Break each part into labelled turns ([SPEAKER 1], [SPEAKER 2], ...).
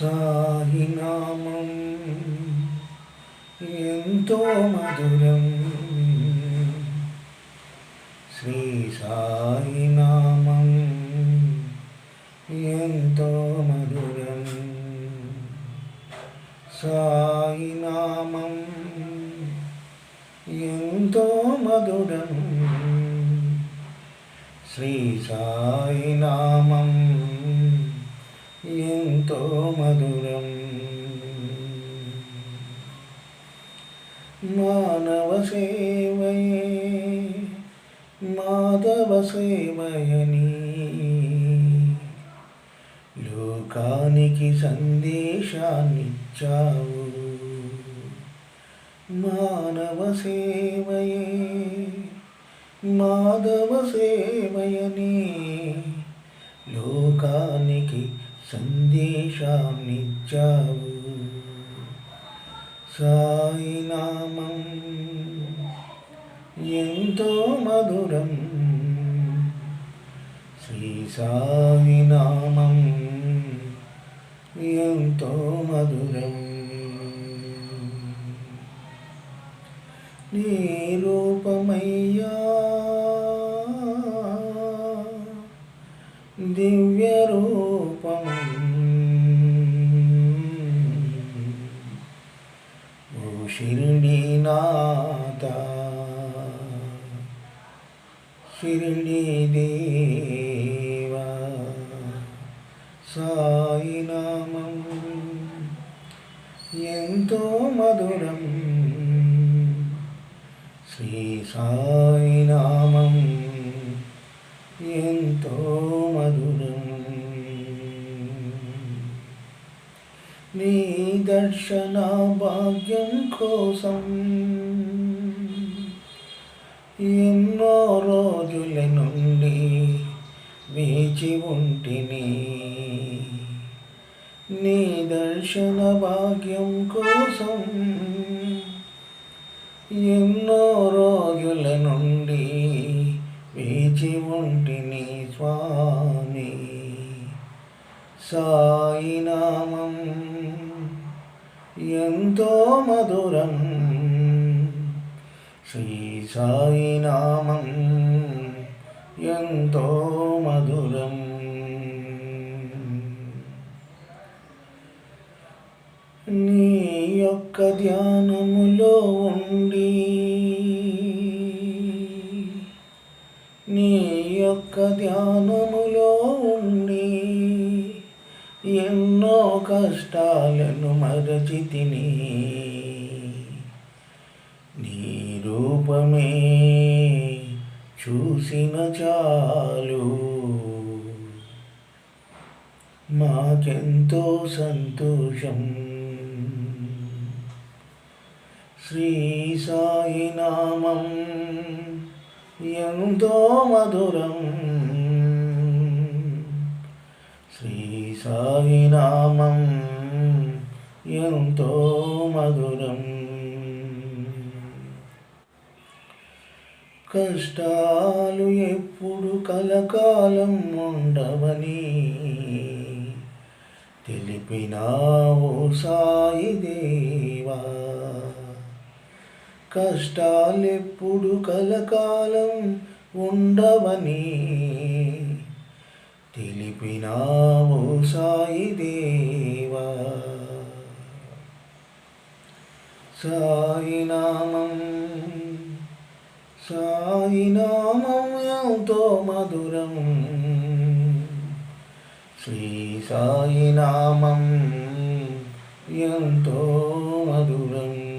[SPEAKER 1] సాయినామం ఎంతో మధురం. శ్రీ సాయినామం ఎంతో మధురం. సాయినామం ఎంతో మధురం. శ్రీ సాయినామం ఎంతో మధురం. మానవ సేవయే మాధవ సేవయని. లోకానికి సందేశాన్నిచ్చావు. మానవ సేవయే మాధవ సేవయని. లోకానికి సందేశాన్నిచ్చావు. సాయినామం ఎంతో మధురం. శ్రీ సాయినామం ఎంతో మధురం. నీ రూపమయ్యా ఓ షిరిడీనాథ షిరిడి దేవా సాయినామం ఎంతో మధురం శ్రీ సాయినామం ఎంతో మధురం నీ దర్శన భాగ్యం కోసం ఎన్నో రోజుల నుండి వేచి ఉంటిని నీ దర్శన భాగ్యం కోసం ఎన్నో రోజుల నుండి వేచి ఉంటిని స్వామి సాయినామం ఎంతో మధురం. శ్రీ సాయినామం ఎంతో మధురం. నీ యొక్క ధ్యానములో ఉండి నీ యొక్క ధ్యానములో ఉండి ఎన్నో కష్టాలను మరచితిని నీ రూపమే చూసిన చాలు. మాకెంతో సంతోషం. శ్రీ సాయినామం ఎంతో మధురం. సాయినామం ఎంతో మధురం. కష్టాలు ఎప్పుడు కలకాలం ఉండవని తెలిపినావు సాయి దేవా. కష్టాలెప్పుడు కలకాలం ఉండవని తెలిపినావు సాయి దేవా. సాయినామం సాయినామం ఎంతో మధురం. శ్రీ సాయినామం ఎంతో మధురం.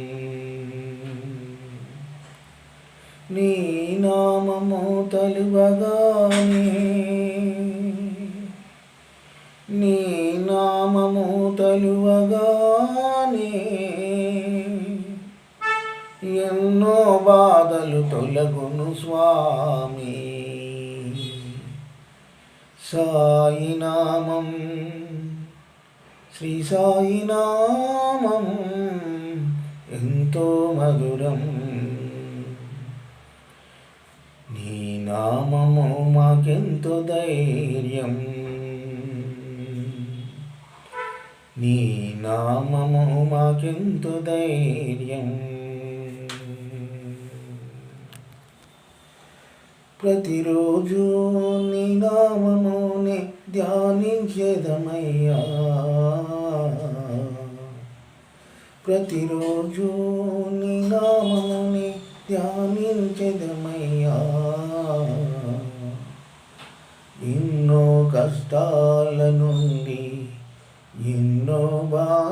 [SPEAKER 1] నీ నామము తలువగానే తలువగానే ఎన్నో బాధలు తొలగును స్వామి. సాయినామం శ్రీ సాయినామం ఎంతో మధురం. నీ నామము మాకెంతో ధైర్యం. నీ నామము మాకింతు ధైర్యం? ప్రతిరోజు నీ నామముని ధ్యానించేదమయ్యా. ప్రతిరోజు నీ నామముని ధ్యానించేదమయ్యా. ఎన్నో కష్టాల నుండి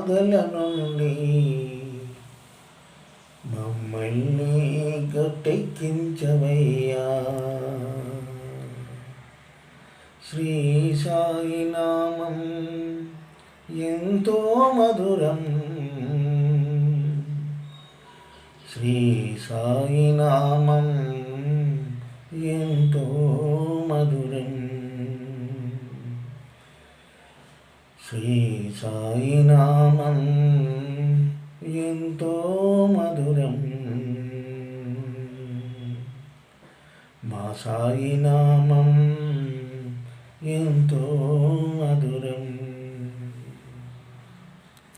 [SPEAKER 1] బాధల నుండి మమ్మల్ని గట్టెక్కించవయ్యా. శ్రీ సాయినామం ఎంతో మధురం. శ్రీ సాయినామం ఎంతో మధురం. శ్రీ సాయి सायिनाम